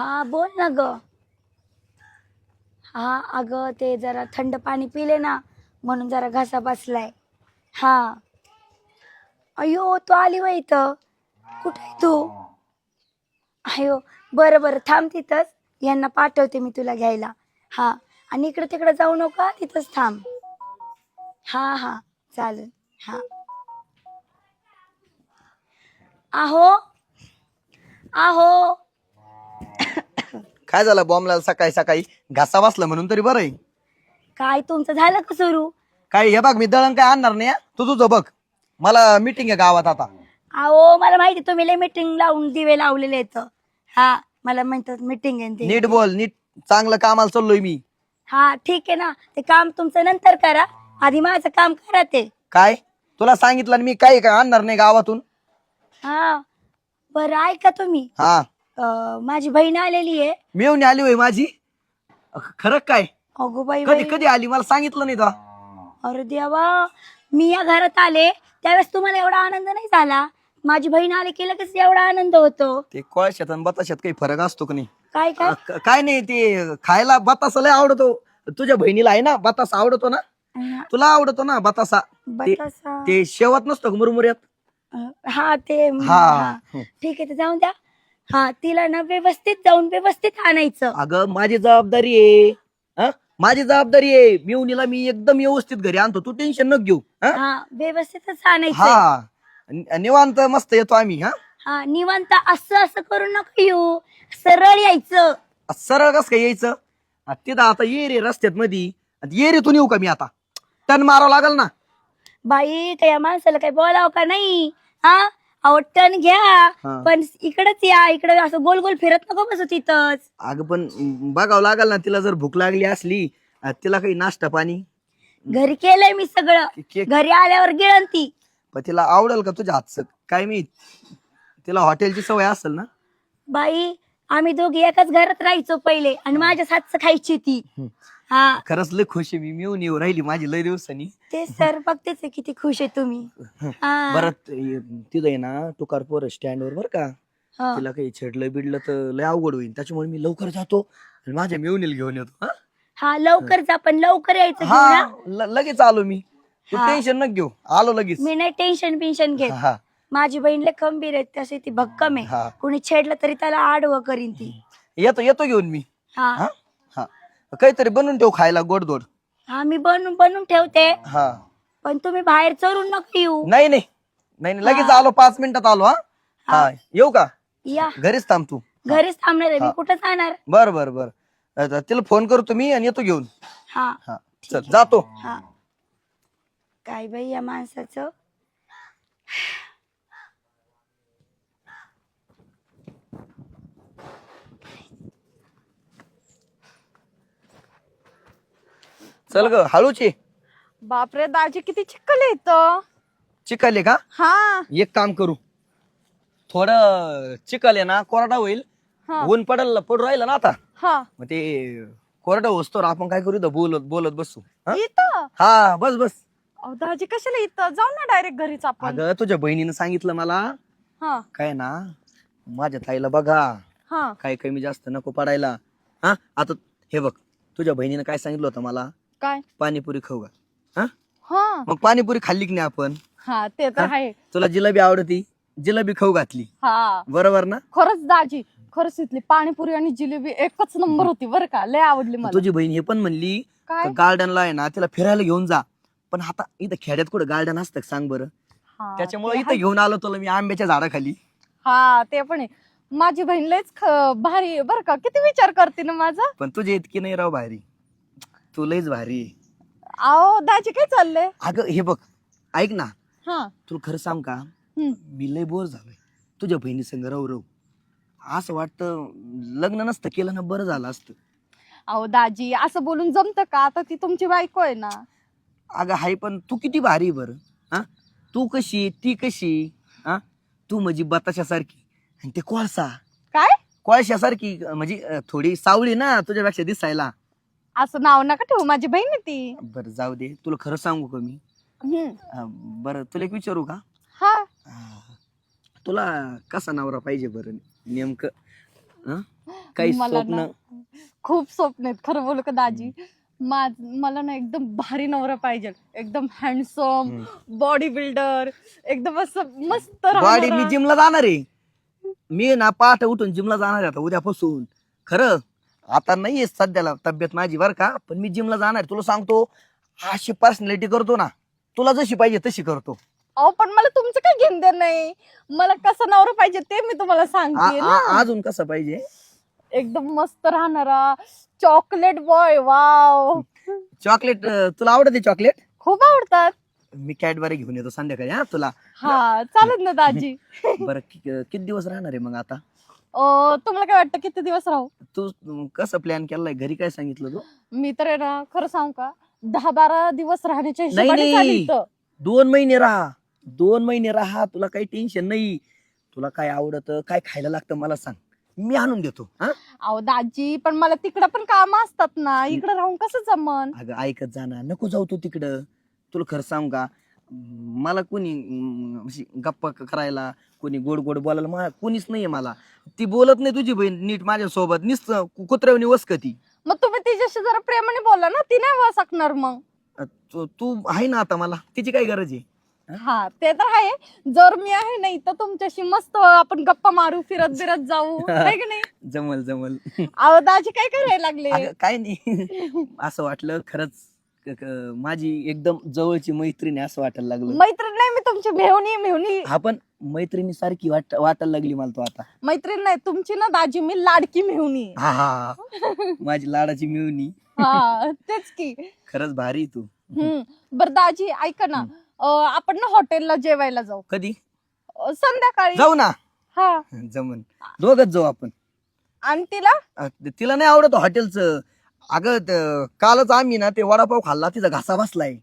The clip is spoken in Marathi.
हा बोल ना ग. हा अगं ते जरा थंड पाणी पिले ना म्हणून जरा घासा बसलाय. हा. अयो तू आली वय इथं. कुठे आहे तू? अयो बरं बरं थांब तिथंच. यांना पाठवते मी तुला घ्यायला. हा आणि इकडे तिकडे जाऊ नका तिथंच थांब. हा हा चालेल. हा. आहो? आहो? काय झालं बॉम्बला सकाळी सकाळी? घासा बसला म्हणून तरी बरं आहे. काय तुमचं झालं का सुरू? काय हे बघ मी दळण काय आणणार नाही हा. तू तुझं बघ. मला मीटिंग आहे गावात आता. अहो मला माहिती तुम्ही लय मीटिंग लावून दिवे लावलेले आहेत. हा मला म्हणतात मीटिंग आहे ते. नीट बोल नीट चांगलं कामाला चाललोय मी. हा ठीक आहे ना. ते काम तुमचं नंतर करा. आधी माझं काम करा ते. काय? तुला सांगितलं मी काय काय आणणार नाही गावातून. हा बरं ऐका तुम्ही. हा. अं, माझी बहीण आलेली आहे. मिळून आली होय माझी. अ, खरं काय? अगो बाई कधी बाई. कधी आली? मला सांगितलं नाही तुला अरे देवा मी या घरात आले त्यावेळेस तुम्हाला एवढा आनंद नाही झाला? माझी बहीण आली की लगेच एवढा आनंद होतो. ते कोळशात आणि बताशात काही फरक असतो का नाही? काय काय? अ, क- काय नाही ते खायला बतासा लय आवडतो. तुझ्या बहिणीला आहे ना बतासा आवडतो ना? अं, तुला आवडतो ना बतासा ते- बतासा ते शेवत नसतो का मुरमुऱ्यात? अं, हा ते हा. हा. ठीक आहे ते जाऊन द्या. हा तिला ना व्यवस्थित जाऊन व्यवस्थित आणायचं. अगं माझी जबाबदारी आहे. हं? माझी जबाबदारी आहे. मिवणीला मी एकदम व्यवस्थित घरी आणतो. तू टेन्शन न घेऊ. हं? हा व्यवस्थितच आणायचं हा. नि- निवांत मस्त येतो आम्ही हा? हा निवांत असं असं करू नका येऊ. सरळ यायचं. सरळ कस काय यायचं? आ, तिथं आता ये रे रस्त्यात मधी. ये रे तू येऊ का मी आता? टन मारावं लागल ना. बाई त्या माणसाला काही बोलावं का नाही? हा? अहो टन घ्या हा. पण इकडच या इकडे असं गोल गोल फिरत नको बसू तिथंच. अगं पण बघावं लागल ना तिला जर भूक लागली असली तिला काही नाश्ता पाणी? घरी केलंय मी सगळं. केक घरी आल्यावर गिळण ती. पण तिला आवडेल का तुझ्या हातचं? काय मी तिला हॉटेलची सवय असेल ना? बाई आम्ही दोघी एकाच घरात राहायचो पहिले आणि माझ्या हातचं खायची ती. हा. खरंच लय खुशी मी. मिळून येऊ राहिली माझी लय दिवसांनी. ते सर बघतेच आहे किती खुश आहे तुम्ही. हा. बरं ते- तिथं आहे ना तुकार पोर स्टँड वर बर का. हा. तिला काही छेडलं बिडलं तर लय अवघड होईल. त्याच्यामुळे मी लवकर जातो आणि माझ्या मिळून घेऊन येतो. हा? हा लवकर जा पण लवकर यायचं घेऊन हा. हा. ल- लगेच आलो मी. तू हा. टेन्शन न घेऊ. आलो लगेच. मी नाही टेन्शन बिन्शन घेत. हा माझी बहीण लय खंबीर आहे तशी ती भक्कम आहे. हा. कोणी छेडलं तरी त्याला आडवं करीन ती. येतो येतो घेऊन मी. हा? काहीतरी बनवून ठेव खायला गोडधोड. हा मी बनवून बनवून ठेवते. हा. पण तुम्ही बाहेर चढून नका येऊ. नाही नाही. नाही नाही, लगेच. आलो पाच मिनिटात आलो हा. हा. येऊ का? या. घरीच थांब तू. घरीच थांबणार आहे मी. कुठं जाणार? बर बर बर. आता तिला फोन करतो मी आणि येतो घेऊन. हा. हा. चल जातो. हा. काय बाई या माणसाचं? चल ग हळूची. बापरे दाजी किती चिखल येत चिकल का? हा. एक काम करू. थोडं चिकल आहे ना कोरडा होईल. हा. ऊन पडल पडू राहिलं ना आता. हा. मग ते कोरडा होस्तो आपण काय करू इथं बोलत बोलत बसू. हा? इथं? हा बस बस. अहो दाजी कशाला इथं? जाऊ ना डायरेक्ट घरीच आपण. अगं तुझ्या बहिणीनं सांगितलं मला. हा. काय ना माझ्या ताईला बघा. हा. काय कमी जास्त नको पडायला. हा? आता हे बघ तुझ्या बहिणीनं काय सांगितलं होतं मला? काय? पाणीपुरी खाऊ का? हा? हा. मग पाणीपुरी खाल्ली की नाही आपण? हा ते तर हा? आहे. तुला जिलेबी आवडती? जिलेबी खाऊ घातली. हा. बरोबर ना? खरंच दाजी खरंच इथली पाणीपुरी आणि जिलेबी एकच नंबर होती बरं का. लय आवडली मला. तुझी बहीण हे पण म्हणली काय? गार्डनला आहे ना तिला फिरायला घेऊन जा. पण आता इथं खेड्यात कुठं गार्डन असतं का सांग बरं? हा, त्याच्यामुळे ते इथं. घेऊन आलो तुला मी आंब्याच्या झाडाखाली. हा ते पण आहे. माझी बहीण लयच ख- भारी आहे बरं का. किती विचार करते ना माझा? पण तुझी इतकी नाही राव भारी. तू लयच भारी आहे. अहो दाजी काय चाललंय? अगं हे बघ ऐक ना. हा. तुला खरं सांग का? हम्म. मी लय बोर झालोय. तुझ्या बहिणी संग रव रव असं वाटतं लग्न नसतं केलं ना बरं झालं असतं. अहो दाजी असं बोलून जमतं का? आता ती तुमची बायको आहे ना. अगं हाय पण तू किती भारी आहे बरं हा? तू कशी ती कशी हा? तू म्हणजे बताशासारखी. आणि ते कोळसा. काय? कोळशासारखी म्हणजे अं, थोडी सावळी ना तुझ्यापेक्षा दिसायला. असं नाव नका ठेवू माझी बहीण आहे ती. बरं जाऊ दे. तुला खरं सांगू का मी? हम्म. अं, बरं तुला एक विचारू का? हा. अं, तुला कसा नवरा पाहिजे बरं नेमकं? हं? काही मला स्वप्न? ना खूप स्वप्न आहेत खरं बोलू का दाजी? माझ मला ना एकदम भारी नवरा पाहिजे. एकदम हँडसम बॉडी बिल्डर एकदम असं मस्त बॉडी मी. जिमला जाणार आहे. मी ना पहाटे उठून जिमला जाणार आहे आता उद्यापासून. खरं? आता नाहीये सध्याला तब्येत माझी बरं का पण मी जिमला जाणार. तुला सांगतो अशी पर्सनॅलिटी करतो ना तुला जशी पाहिजे तशी करतो. अहो पण मला तुमचं काय घेणं देणं नाही? मला कसं नवरा पाहिजे ते मी तुम्हाला आ- सांगते आ- अजून कसं पाहिजे? एकदम मस्त राहणारा चॉकलेट बॉय वाव चॉकलेट तुला आवडते चॉकलेट खूप आवडतात. मी कॅडबरी घेऊन येतो संध्याकाळी हा तुला. हा चालेल ना दाजी. बरं कि- किती दिवस राहणार आहे मग आता? अं, तुम्हाला काय वाटतं किती दिवस राहू? तू अं, कसं प्लॅन केलाय? घरी काय सांगितलं तू? मी तर आहे ना खरं सांगू का? दहा बारा दिवस राहण्याच्या नाही, हिशोबाने नाही. चालेल इथं. दोन महिने राहा. दोन महिने राहा. तुला काही टेन्शन नाही. तुला काय आवडत काय खायला लागतं मला सांग. मी आणून देतो हा? अहो दाजी पण मला तिकडं पण काम असतात ना. इकडे राहून कसं जमन? अगं ऐकत जाणार नको जाऊ तू तिकडं. तुला खरं सांग का? मला कोणी अं, अशी गप्पा क- करायला कोणी गोड गोड बोलायला मला कोणीच नाहीये मला. ती बोलत नाही तुझी बहीण नीट माझ्या सोबत निस कुत्र्यावनी वसकती. मग तुम्ही तिच्याशी जरा प्रेमाने बोला ना ती नाही वासकणार मग. अं, तू- तू आहे ना आता मला. तिची काय गरज आहे? हा ते तर आहे. जर मी आहे नाही तर तुमच्याशी मस्त आपण गप्पा मारू फिरत फिरत जाऊ. आहे की नाही? जमल जमल. अहो दाजी काय करायला लागले? अगं काय नाही. असं वाटलं खरंच क- क- माझी एकदम जवळची मैत्रीण आहे असं वाटायला लागलं. मैत्रीण नाही मी तुमची मेहुणी मेहुणी. हा पण मैत्रिणी सारखी वाट वाटायला लागली मला तो आता. मैत्रीण नाही तुमची ना दाजी मी लाडकी मेहुणी. आहे. हा हा. माझी लाडाची मिळवणी हा तेच की. खरंच भारी आहे तू. हम्म. बर दाजी ऐका ना. अं, आपण ना हॉटेलला जेवायला जाऊ. कधी? अं, संध्याकाळी. जाऊ ना. हा. जमन. दोघच जाऊ आपण. आणि तिला? अ, तिला नाही आवडत हॉटेलचं. अगं त- कालच आम्ही ना ते वडापाव खाल्ला तिचा घासा बसलाय.